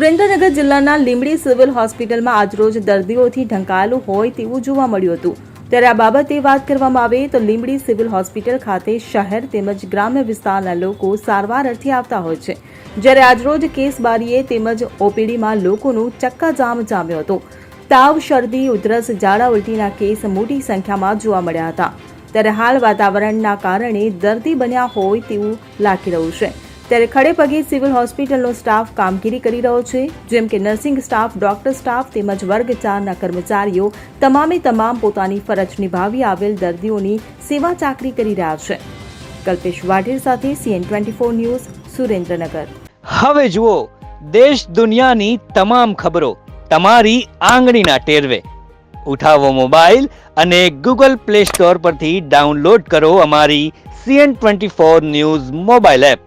સુરેન્દ્રનગર જિલ્લાના લીંબડી સિવિલ હોસ્પિટલમાં આજરોજ દર્દીઓથી ઢંકાયેલું હોય તેવું જોવા મળ્યું હતું. ત્યારે આ બાબતે વાત કરવામાં આવે તો લીંબડી સિવિલ હોસ્પિટલ ખાતે શહેર તેમજ ગ્રામ્ય વિસ્તારના લોકો સારવાર અર્થે આવતા હોય છે. જ્યારે આજરોજ કેસ બારીએ તેમજ ઓપીડીમાં લોકોનું ચક્કાજામ જામ્યો હતો. તાવ, શરદી, ઉધરસ, ઝાડા ઉલટીના કેસ મોટી સંખ્યામાં જોવા મળ્યા હતા. ત્યારે હાલ વાતાવરણના કારણે દર્દી બન્યા હોય તેવું લાગી રહ્યું છે. ત્યારે ખડે પગે સિવિલ હોસ્પિટલનો સ્ટાફ કામગીરી કરી રહ્યો છે, જેમ કે નર્સિંગ સ્ટાફ, ડોક્ટર સ્ટાફ તેમજ વર્ગ ચારના કર્મચારીઓ તમામે તમામ પોતાની ફરજ નિભાવી આવેલ દર્દીઓની સેવા ચાકરી કરી રહ્યા છે. કલ્પેશ વાઢેર સાથે CN twenty four news, Surendranagar. હવે જુઓ, દેશ દુનિયાની તમામ ખબરો તમારી આંગળીના ટેરવે. ઉઠાવો મોબાઈલ અને ગૂગલ પ્લે સ્ટોર પરથી ડાઉનલોડ કરો અમારી CN twenty four news mobile app.